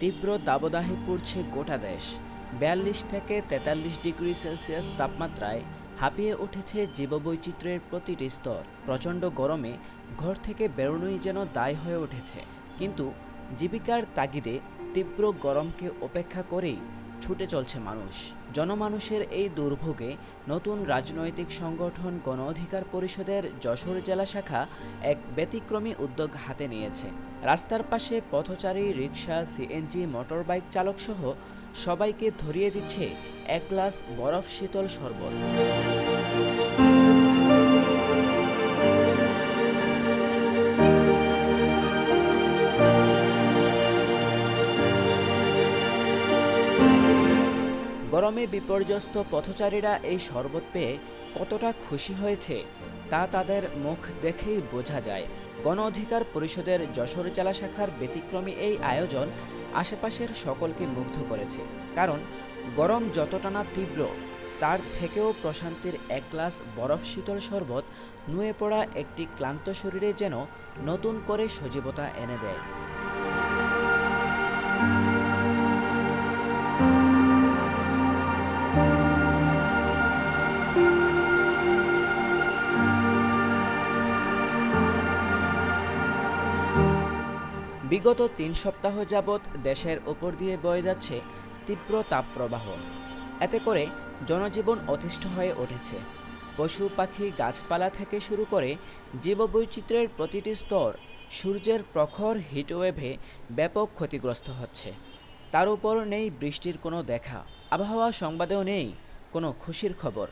তীব্র দাবদাহে পড়ছে গোটা দেশ। বিয়াল্লিশ থেকে তেতাল্লিশ ডিগ্রি সেলসিয়াস তাপমাত্রায় হাঁপিয়ে উঠেছে জীববৈচিত্র্যের প্রতিটি স্তর। প্রচণ্ড গরমে ঘর থেকে বেরোনোই যেন দায় হয়ে উঠেছে। কিন্তু জীবিকার তাগিদে তীব্র গরমকে উপেক্ষা করেই ছুটে চলছে মানুষ। জনমানুষের এই দুর্ভোগে নতুন রাজনৈতিক সংগঠন গণ অধিকার পরিষদের যশোর জেলা শাখা এক ব্যতিক্রমী উদ্যোগ হাতে নিয়েছে। রাস্তার পাশে পথচারী রিক্সা সিএনজি মোটরবাইক চালকসহ সবাইকে ধরিয়ে দিচ্ছে এক গ্লাস বরফ শীতল শরবত। গরমে বিপর্যস্ত পথচারীরা এই শরবত পেয়ে কতটা খুশি হয়েছে, তা তাদের মুখ দেখেই বোঝা যায়। গণ অধিকার পরিষদের যশোর জেলা শাখার ব্যতিক্রমী এই আয়োজন আশেপাশের সকলকে মুগ্ধ করেছে। কারণ, গরম যতটা না তীব্র, তার থেকেও প্রশান্তির এক গ্লাস বরফ শীতল শরবত নুয়ে পড়া একটি ক্লান্ত শরীরে যেন নতুন করে সজীবতা এনে দেয়। বিগত তিন সপ্তাহ যাবৎ দেশের ওপর দিয়ে বয়ে যাচ্ছে তীব্র তাপপ্রবাহ। এতে করে জনজীবন অতিষ্ঠ হয়ে উঠেছে। পশু, পাখি, গাছপালা থেকে শুরু করে জীববৈচিত্র্যের প্রতিটি স্তর সূর্যের প্রখর হিটওয়েভে ব্যাপক ক্ষতিগ্রস্ত হচ্ছে। তার উপর নেই বৃষ্টির কোনো দেখা, আবহাওয়া সংবাদেও নেই কোনো খুশির খবর।